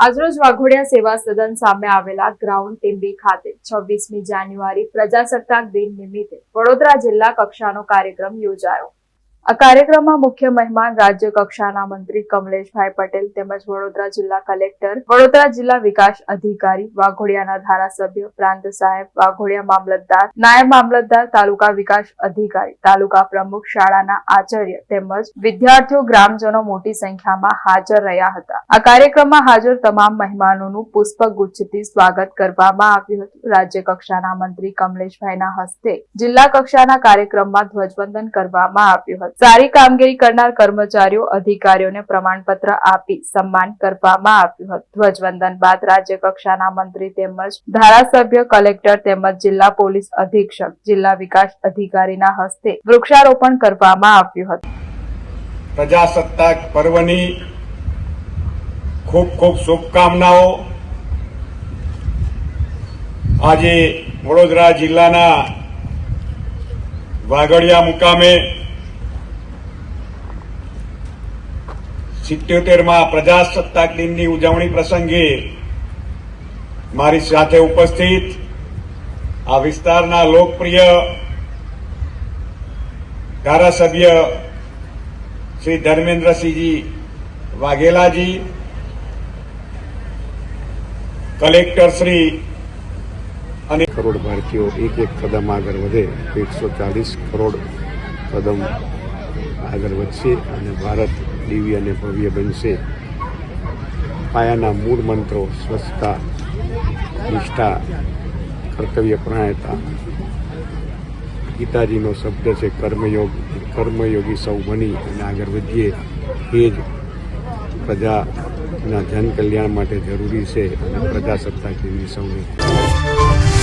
આજરોજ વાઘોડિયા સેવા સદન સામે આવેલા ગ્રાઉન્ડ ટીમ્બી ખાતે છવ્વીસમી જાન્યુઆરી પ્રજાસત્તાક દિન નિમિત્તે વડોદરા જિલ્લા કક્ષાનો કાર્યક્રમ યોજાયો. આ કાર્યક્રમમાં મુખ્ય મહેમાન રાજ્ય કક્ષાના મંત્રી કમલેશભાઈ પટેલ તેમજ વડોદરા જિલ્લા કલેક્ટર, વડોદરા જિલ્લા વિકાસ અધિકારી, વાઘોડિયાના ધારાસભ્ય, પ્રાંત સાહેબ, વાઘોડિયા મામલતદાર, નાયબ મામલતદાર, તાલુકા વિકાસ અધિકારી, તાલુકા પ્રમુખ, શાળાના આચાર્ય તેમજ વિદ્યાર્થીઓ, ગ્રામજનો મોટી સંખ્યામાં હાજર રહ્યા હતા. આ કાર્યક્રમમાં હાજર તમામ મહેમાનોનું પુષ્પગુચ્છથી સ્વાગત કરવામાં આવ્યું હતું. રાજ્ય કક્ષાના મંત્રી કમલેશભાઈના હસ્તે જિલ્લા કક્ષાના કાર્યક્રમમાં ધ્વજવંદન કરવામાં આવ્યું હતું. સારી કામગીરી કરનાર કર્મચારીઓ, અધિકારીઓને પ્રમાણપત્ર આપી સન્માન કરવામાં આવ્યું હતું. ધ્વજવંદન બાદ રાજ્ય કક્ષાના મંત્રી તેમજ ધારાસભ્ય, કલેક્ટર તેમજ જિલ્લા પોલીસ અધિક્ષક, જિલ્લા વિકાસ અધિકારીના હસ્તે વૃક્ષારોપણ કરવામાં આવ્યું હતું. પ્રજાસત્તાક પર્વની ખૂબ ખૂબ શુભકામનાઓ. આજે વડોદરા જિલ્લાના વાગડિયા મુકામે સિત્યોતેરમાં પ્રજાસત્તાક દિનની ઉજવણી પ્રસંગે મારી સાથે ઉપસ્થિત આ વિસ્તારના લોકપ્રિય ધારાસભ્ય શ્રી ધર્મેન્દ્રસિંહજી વાઘેલાજી, કલેક્ટર શ્રી અને કરોડ ભારતીયો એક એક કદમ આગળ વધે, એકસો ચાલીસ કરોડ કદમ આગળ વધશે અને ભારત દિવ્ય અને ભવ્ય બનશે. પાયાના મૂળ મંત્રો, સ્વચ્છતા, નિષ્ઠા, કર્તવ્ય પ્રણાયતા. ગીતાજીનો શબ્દ છે, કર્મયોગ, કર્મયોગી સૌ બની અને આગળ વધીએ એ જ પ્રજાના જન કલ્યાણ માટે જરૂરી છે અને પ્રજાસત્તા દિનની સૌને.